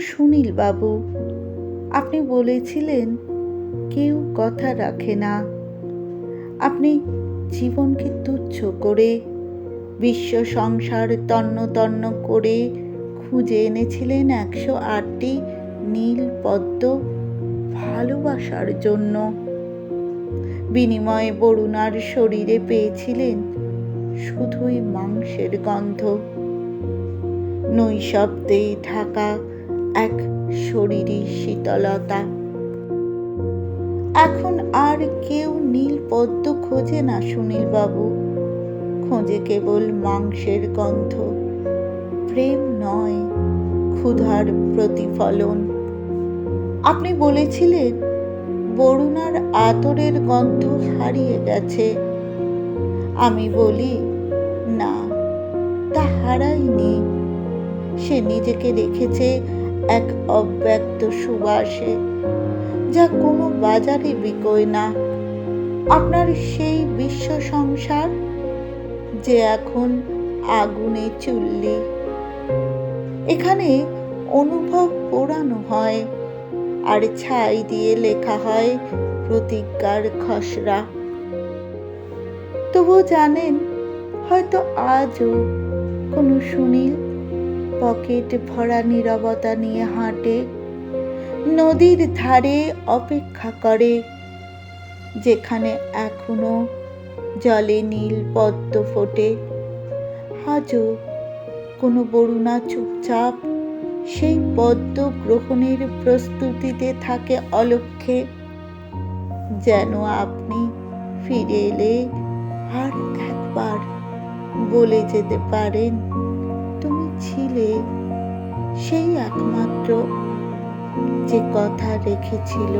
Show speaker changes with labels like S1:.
S1: সুনীল বাবু, আপনি বলেছিলেন, কেউ কথা রাখে না। আপনি জীবনকে তুচ্ছ করে, বিশ্ব সংসার তন্ন তন্ন করে খুঁজে এনেছিলেন একশো আটটি নীল পদ্ম ভালোবাসার জন্য। বিনিময়ে বরুণার শরীরে পেয়েছিলেন শুধুই মাংসের গন্ধ। নৈশব্দে ঢাকা এক শরীরী শীতলতা। এখন আর কেউ নীল পদ্ম খোঁজে না সুনীল বাবু খোঁজে কেবল মাংসের গন্ধ। প্রেম নয় ক্ষুধার প্রতিফলন। আপনি বলেছিলেন, বরুণার আতরের গন্ধ হারিয়ে গেছে। আমি বলি, না, তা হারায়নি। সে নিজেকে রেখেছে এক অব্যক্ত সুবাসে, যা কোনো বাজারে বিকোয় না। আপনার সেই বিশ্ব সংসার যে এখন আগুনে চুল্লি। এখানে অনুভব পোড়ানো হয়, আর ছাই দিয়ে লেখা হয় প্রতিজ্ঞার খসড়া। তবুও জানেন, হয়তো আজও কোনো সুনীল পকেট ভরা নীরবতা নিয়ে হাঁটে, নদীর ধারে অপেক্ষা করে, যেখানে এখনও জলে নীল পদ্ম ফোটে। আজও কোনো বরুণা চুপচাপ সেই পদ্ম গ্রহণের প্রস্তুতিতে থাকে অলক্ষে যেন আপনি ফিরে এলে আর একবার বলে যেতে পারেন। ছিলে সেই একমাত্র যে কথা রেখেছিল।